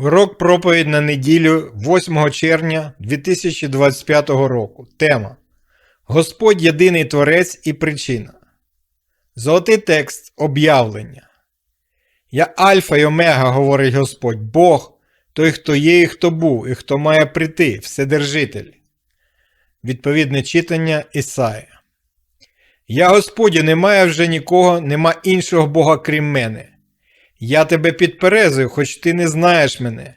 Урок проповідь на неділю 8 червня 2025 року. Тема Господь єдиний Творець і причина. Золотий текст об'явлення. Я Альфа і Омега, говорить Господь, Бог, той, хто є і хто був, і хто має прийти, Вседержитель. Відповідне читання Ісая. Я Господь, немає вже нікого, нема іншого Бога крім мене. Я тебе підперезую, хоч ти не знаєш мене,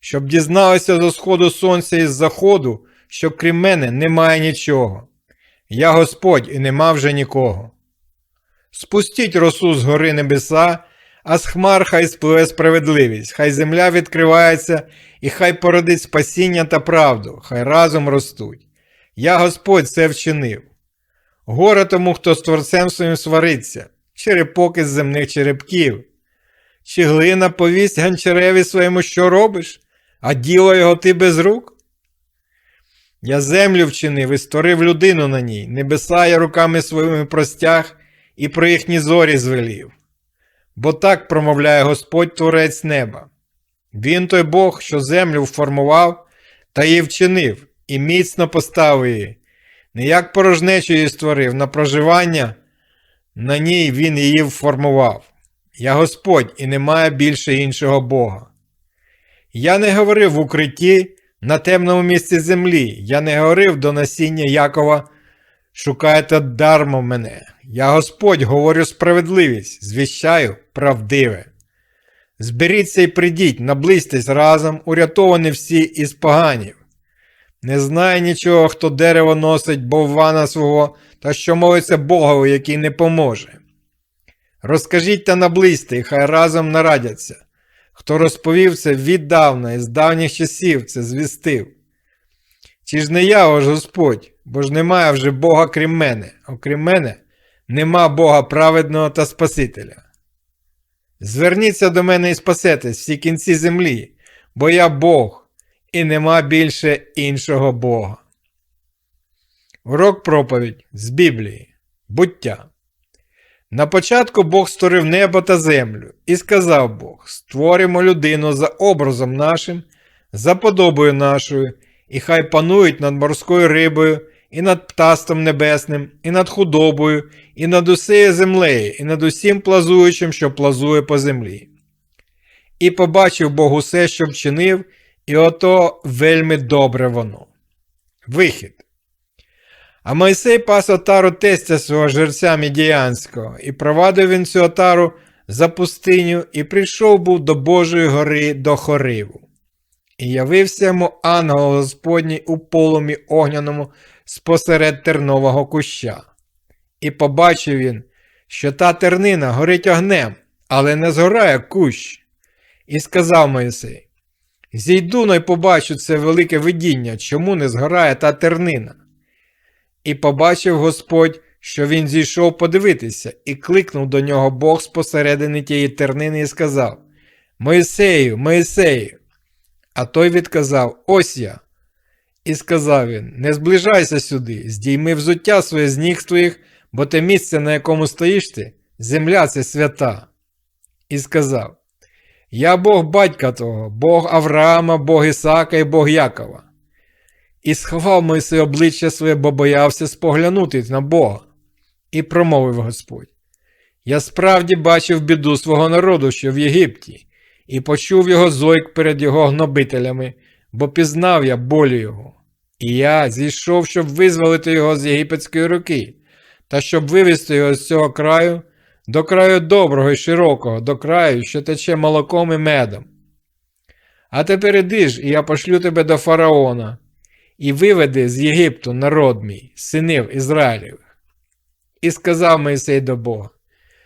щоб дізналося зо сходу сонця і з заходу, що крім мене немає нічого. Я Господь і нема вже нікого. Спустіть росу з гори небеса, а з хмар хай спливе справедливість, хай земля відкривається, і хай породить спасіння та правду, хай разом ростуть. Я Господь це вчинив. Горе тому, хто з творцем своїм свариться, черепок із земних черепків. Чи глина повість ганчареві своєму, що робиш, а діло його ти без рук? Я землю вчинив і створив людину на ній, небеса я руками своїми простяг і про їхні зорі звелів. Бо так промовляє Господь Творець неба. Він той Бог, що землю вформував та її вчинив, і міцно поставив її, не як порожнечу її створив на проживання, на ній він її вформував. Я Господь і немає більше іншого Бога. Я не говорив в укритті на темному місці землі, я не говорив до насіння Якова, шукайте дармо мене. Я Господь говорю справедливість, звіщаю правдиве. Зберіться і придіть, наблизьтесь разом, урятовані всі із поганів. Не знає нічого, хто дерево носить боввана свого, та що молиться Богові, який не поможе. Розкажіть та наблизьте, і хай разом нарадяться. Хто розповів це віддавна і з давніх часів це звістив. Чи ж не я ваш Господь, бо ж немає вже Бога крім мене, окрім мене, нема Бога праведного та Спасителя. Зверніться до мене і спасетесь всі кінці землі, бо я Бог, і нема більше іншого Бога. Урок проповідь з Біблії. Буття. На початку Бог створив небо та землю, і сказав Бог: Створимо людину за образом нашим, за подобою нашою, і хай панують над морською рибою, і над птастом небесним, і над худобою, і над усею землею, і над усім плазуючим, що плазує по землі. І побачив Бог усе, що вчинив, і ото вельми добре воно. Вихід. А Мойсей пас отару тестя свого жерця Мідіянського, і провадив він цю отару за пустиню, і прийшов був до Божої гори до Хориву. І явився йому ангел Господній у полумі огняному спосеред тернового куща. І побачив він, що та тернина горить огнем, але не згорає кущ. І сказав Моїсей: Зійду но й побачу це велике видіння, чому не згорає та тернина. І побачив Господь, що він зійшов подивитися, і кликнув до нього Бог спосередини тієї тернини і сказав: Моїсею, Моїсею. А той відказав: Ось я. І сказав він: Не зближайся сюди, здійми взуття своє з ніг твоїх, бо те місце, на якому стоїш ти, земля це свята. І сказав: Я Бог батька того, Бог Авраама, Бог Ісака і Бог Якова. І сховав Мойсей обличчя своє, бо боявся споглянути на Бога. І промовив Господь: Я справді бачив біду свого народу, що в Єгипті, і почув його зойк перед його гнобителями, бо пізнав я болю його. І я зійшов, щоб визволити його з єгипетської руки, та щоб вивести його з цього краю до краю доброго і широкого, до краю, що тече молоком і медом. А тепер іди ж, і я пошлю тебе до фараона і виведи з Єгипту народ мій, синів Ізраїлевих. І сказав Моїсей до Бога: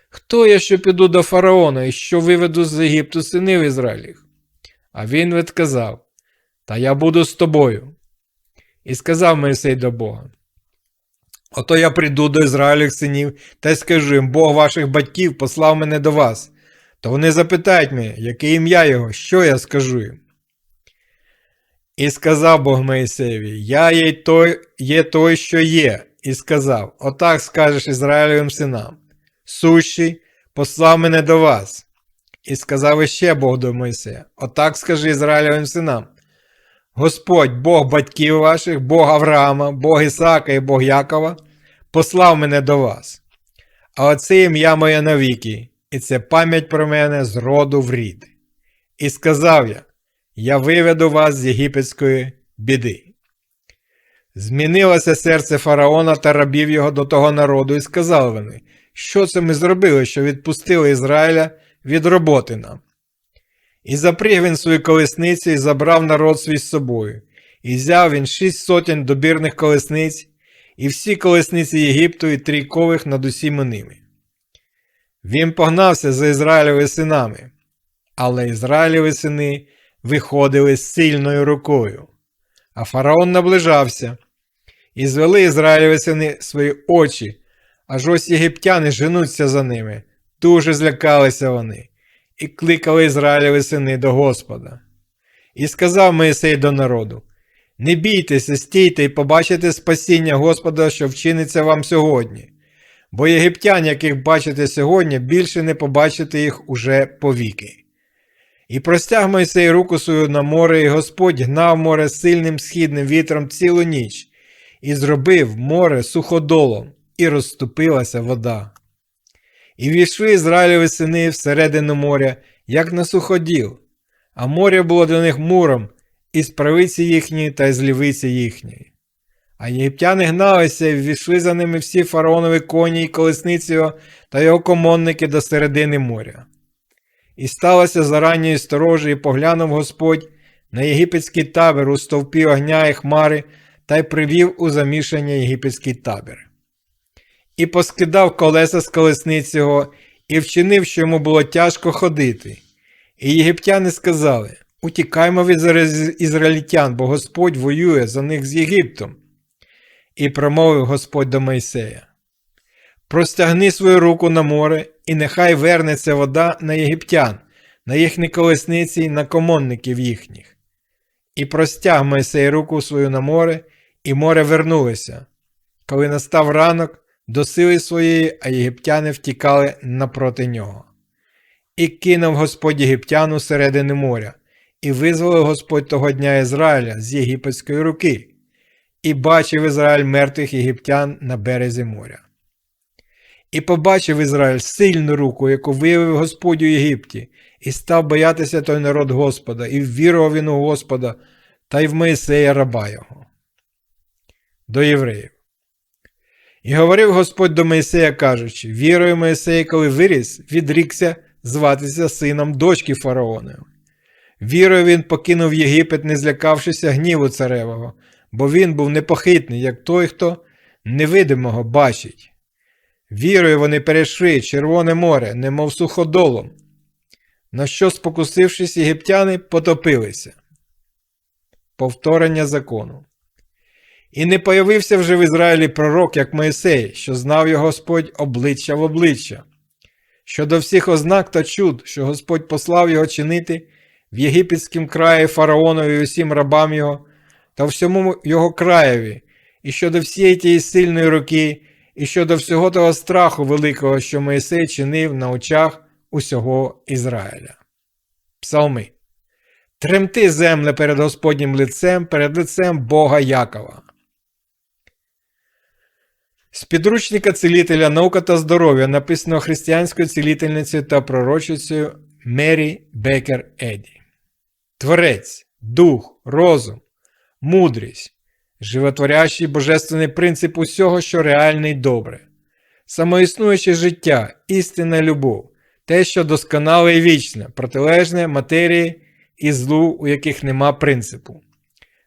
Хто я, що піду до фараона і що виведу з Єгипту синів Ізраїлів? А він відказав: Та я буду з тобою. І сказав Моїсей до Бога: Ото я прийду до Ізраїльних синів та й скажу їм, Бог ваших батьків послав мене до вас. То вони запитають мене, яке ім'я його, що я скажу їм. І сказав Бог Моїсеєві, Я є той, є той, що є, і сказав: Отак скажеш Ізраїлевим синам. Сущий послав мене до вас. І сказав іще Бог до Мойсея: Отак скажи Ізраїлевим синам. Господь, Бог батьків ваших, Бог Авраама, Бог Ісаака і Бог Якова, послав мене до вас. А оце ім'я моє навіки, і це пам'ять про мене з роду в рід. І сказав я: Я виведу вас з єгипетської біди. Змінилося серце фараона та рабів його до того народу, і сказали вони, що це ми зробили, що відпустили Ізраїля від роботи нам. І запріг він свою колесницю і забрав народ свій з собою, і взяв він шість сотень добірних колесниць, і всі колесниці Єгипту і трійкових над усіма ними. Він погнався за Ізраїлевими синами, але Ізраїлеві сини виходили з сильною рукою. А фараон наближався, і звели Ізраїлеві сини свої очі, аж ось єгиптяни женуться за ними. Дуже злякалися вони, і кликали Ізраїлеві сини до Господа. І сказав Моїсей до народу: Не бійтеся, стійте і побачите спасіння Господа, що вчиниться вам сьогодні, бо єгиптян, яких бачите сьогодні, більше не побачите їх уже повіки. І простяг Мойсей руку свою на море, і Господь гнав море сильним східним вітром цілу ніч, і зробив море суходолом, і розступилася вода. І війшли Ізраїлеві сини всередину моря, як на суходіл, а море було для них муром із правиці їхньої та із лівиці їхньої. А єгиптяни гналися і ввійшли за ними всі фараонові коні і колесниці та його комонники до середини моря. І сталося за ранньої сторожі, і поглянув Господь на єгипетський табір у стовпі огня і хмари та й привів у замішання єгипетський табір. І поскидав колеса з колесниць його, і вчинив, що йому було тяжко ходити. І єгиптяни сказали: Утікаймо від ізраїльтян, бо Господь воює за них з Єгиптом. І промовив Господь до Мойсея: Простягни свою руку на море, і нехай вернеться вода на єгиптян, на їхні колесниці, на комонників їхніх. І простяг Мойсей руку свою на море, і море вернулося. Коли настав ранок, до сили своєї, а єгиптяни втікали напроти нього. І кинув Господь єгиптян у середини моря, і визволив Господь того дня Ізраїля з єгипетської руки, і бачив Ізраїль мертвих єгиптян на березі моря. І побачив Ізраїль сильну руку, яку виявив Господь у Єгипті, і став боятися той народ Господа, і ввірував він у Господа та й в Моїсея раба його. До євреїв. І говорив Господь до Моїсея, кажучи: Вірою Моїсей, коли виріс, відрікся зватися сином дочки фараонової. Вірою він покинув Єгипет, не злякавшися гніву царевого, бо він був непохитний, як той, хто невидимого бачить. Вірою вони перейшли Червоне море, немов суходолом, на що, спокусившись, єгиптяни, потопилися. Повторення закону. І не появився вже в Ізраїлі пророк, як Моїсей, що знав його Господь обличчя в обличчя. Щодо всіх ознак та чуд, що Господь послав його чинити в єгипетському краї фараонові і усім рабам його та всьому його краєві, і щодо всієї тієї сильної руки, і щодо всього того страху великого, що Моїсей чинив на очах усього Ізраїля. Псалми. Тремти земле перед Господнім лицем, перед лицем Бога Якова. З підручника цілителя наука та здоров'я написано християнською цілительницею та пророчицею Мері Бекер Еді. Творець, дух, розум, мудрість, животворящий божественний принцип усього, що реальне й добре, самоіснуюче життя, істинна любов, те, що досконале і вічне, протилежне матерії і злу, у яких нема принципу.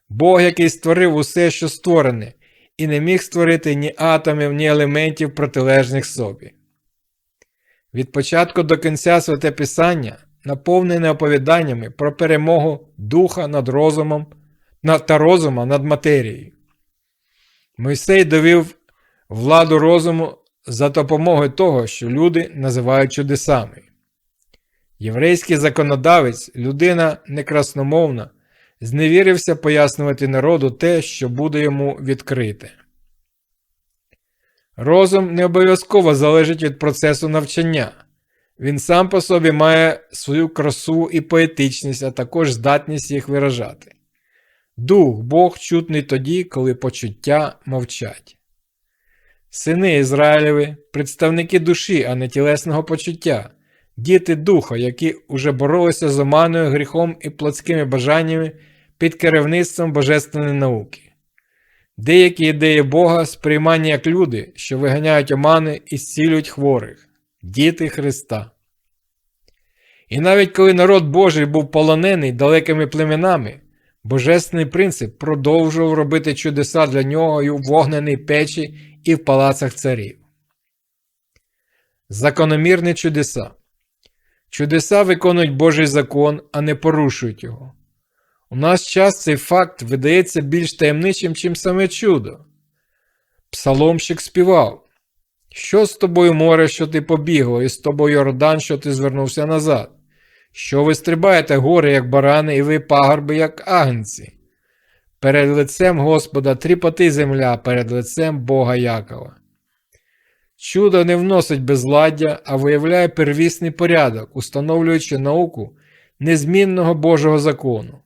Бог, який створив усе, що створене і не міг створити ні атомів, ні елементів протилежних собі. Від початку до кінця святе Писання наповнене оповіданнями про перемогу духа над розумом та розума над матерією. Мойсей довів владу розуму за допомогою того, що люди називають чудесами. Єврейський законодавець, людина некрасномовна, зневірився пояснювати народу те, що буде йому відкрите. Розум не обов'язково залежить від процесу навчання. Він сам по собі має свою красу і поетичність, а також здатність їх виражати. Дух Бог чутний тоді, коли почуття мовчать. Сини Ізраїлеви представники душі, а не тілесного почуття, діти духа, які уже боролися з оманою, гріхом і плотськими бажаннями під керівництвом божественної науки. Деякі ідеї Бога сприймані як люди, що виганяють омани і зцілюють хворих, діти Христа. І навіть коли народ Божий був полонений далекими племенами, Божественний принцип продовжував робити чудеса для нього і у вогненій печі і в палацах царів. Закономірні чудеса. Чудеса виконують Божий закон, а не порушують його. У наш час цей факт видається більш таємничим, чим саме чудо. Псаломщик співав. Що з тобою море, що ти побігло, і з тобою Йордан, що ти звернувся назад? Що ви стрибаєте гори, як барани, і ви пагорби, як агнці? Перед лицем Господа тріпоти земля, перед лицем Бога Якова. Чудо не вносить безладдя, а виявляє первісний порядок, установлюючи науку незмінного Божого закону.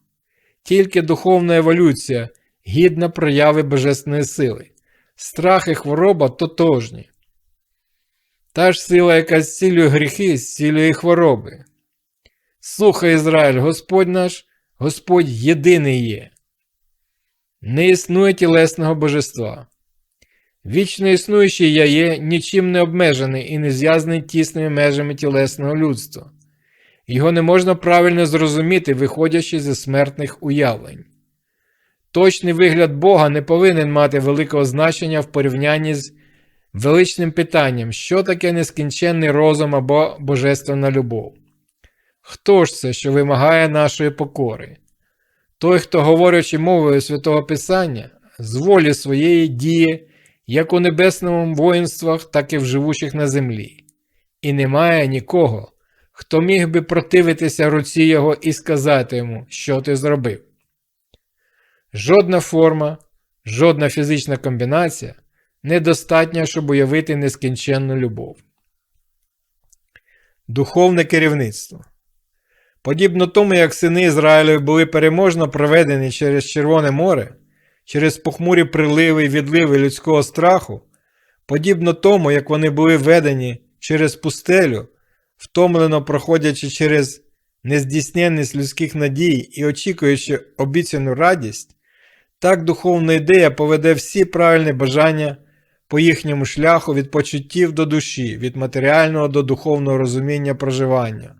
Тільки духовна еволюція гідна прояви божественної сили. Страх і хвороба тотожні. Та ж сила, яка зцілює гріхи, зцілює хвороби. Слухай, Ізраїль, Господь наш, Господь єдиний є. Не існує тілесного божества. Вічно існуючий я є нічим не обмежений і не зв'язаний тісними межами тілесного людства. Його не можна правильно зрозуміти, виходячи зі смертних уявлень. Точний вигляд Бога не повинен мати великого значення в порівнянні з величним питанням, що таке нескінченний розум або божественна любов. Хто ж це, що вимагає нашої покори? Той, хто, говорячи мовою святого Писання, з волі своєї діє як у небесному воїнствах, так і в живучих на землі, і немає нікого, хто міг би противитися руці його і сказати йому, що ти зробив. Жодна форма, жодна фізична комбінація недостатня, щоб уявити нескінченну любов. Духовне керівництво. Подібно тому, як сини Ізраїлеві були переможно проведені через Червоне море, через похмурі приливи і відливи людського страху, подібно тому, як вони були введені через пустелю, втомлено проходячи через нездійсненність людських надій і очікуючи обіцяну радість, так духовна ідея поведе всі правильні бажання по їхньому шляху від почуттів до душі, від матеріального до духовного розуміння проживання,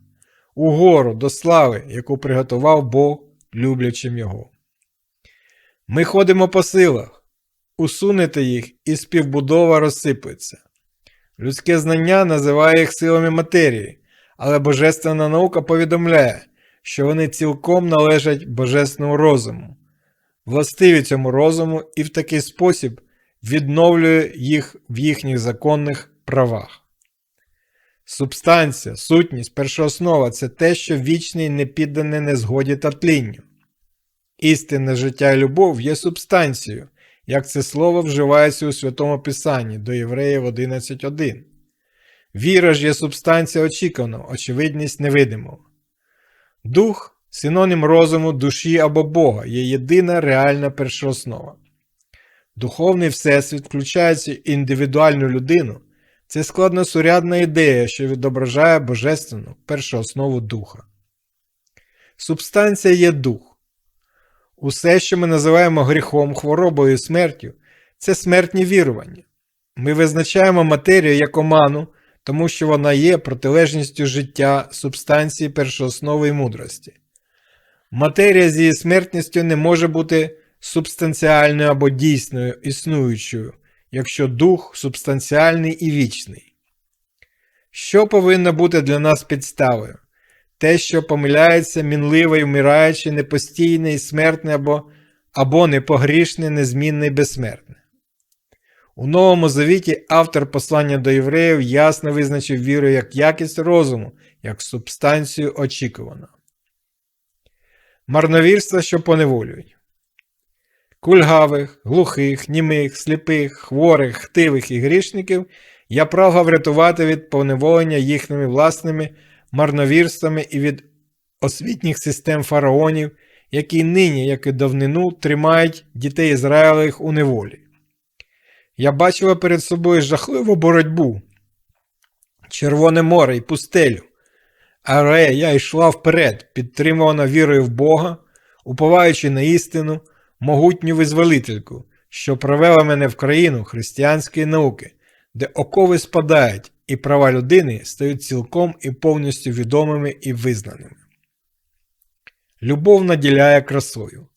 угору до слави, яку приготував Бог люблячим його. Ми ходимо по силах, усунете їх, і співбудова розсипеться. Людське знання називає їх силами матерії, але Божественна наука повідомляє, що вони цілком належать божественному розуму, властиві цьому розуму і в такий спосіб відновлює їх в їхніх законних правах. Субстанція, сутність, першооснова це те, що вічне і не піддане незгоді та тлінню. Істинне життя і любов є субстанцією, як це слово вживається у Святому Писанні до Євреїв 11.1. Віра ж є субстанція очікуваного, очевидність невидимого. Дух, синонім розуму, душі або Бога, є єдина реальна першооснова. Духовний всесвіт, включаючи індивідуальну людину, це складносурядна ідея, що відображає божественну першооснову духа. Субстанція є дух. Усе, що ми називаємо гріхом, хворобою і смертю, це смертні вірування. Ми визначаємо матерію як оману, тому що вона є протилежністю життя субстанції першооснови і мудрості. Матерія з її смертністю не може бути субстанціальною або дійсною існуючою, якщо дух субстанціальний і вічний. Що повинно бути для нас підставою? Те, що помиляється, мінливе і вмираюче, непостійне і смертне або або непогрішне, незмінне і безсмертне. У Новому Завіті автор послання до євреїв ясно визначив віру як якість розуму, як субстанцію очікуваного. Марновірства, що поневолюють. Кульгавих, глухих, німих, сліпих, хворих, хтивих і грішників Я прагав врятувати від поневолення їхніми власними марновірствами і від освітніх систем фараонів, які нині, як і давнину, тримають дітей Ізраїлевих у неволі. Я бачила перед собою жахливу боротьбу, Червоне море і пустелю. Але я йшла вперед, підтримувана вірою в Бога, уповаючи на істину, могутню визволительку, що провела мене в країну християнської науки, де окови спадають і права людини стають цілком і повністю відомими і визнаними. Любов наділяє красою.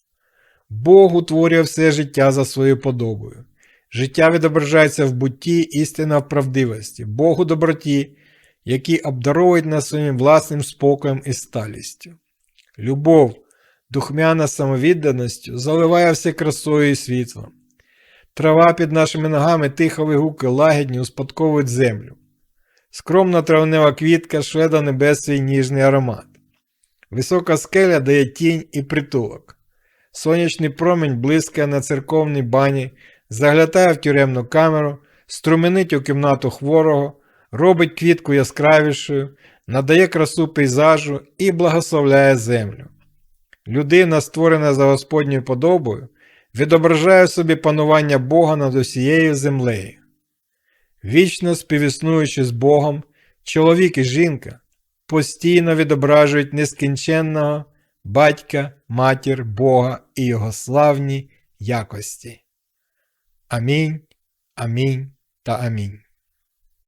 Бог утворює все життя за своєю подобою. Життя відображається в бутті, істина в правдивості, Бог у доброті, який обдаровують нас своїм власним спокоєм і сталістю. Любов, духмяна самовідданістю, заливає все красою і світлом. Трава під нашими ногами тихо вигуки лагідні успадковують землю. Скромна травнева квітка шле до небес свій ніжний аромат. Висока скеля дає тінь і притулок. Сонячний промінь блискає на церковній бані, заглядає в тюремну камеру, струменить у кімнату хворого, робить квітку яскравішою, надає красу пейзажу і благословляє землю. Людина, створена за Господньою подобою, відображає собі панування Бога над усією землею. Вічно співіснуючи з Богом, чоловік і жінка постійно відображують нескінченного батька, матір Бога і його славні якості. Амінь, амінь та амінь.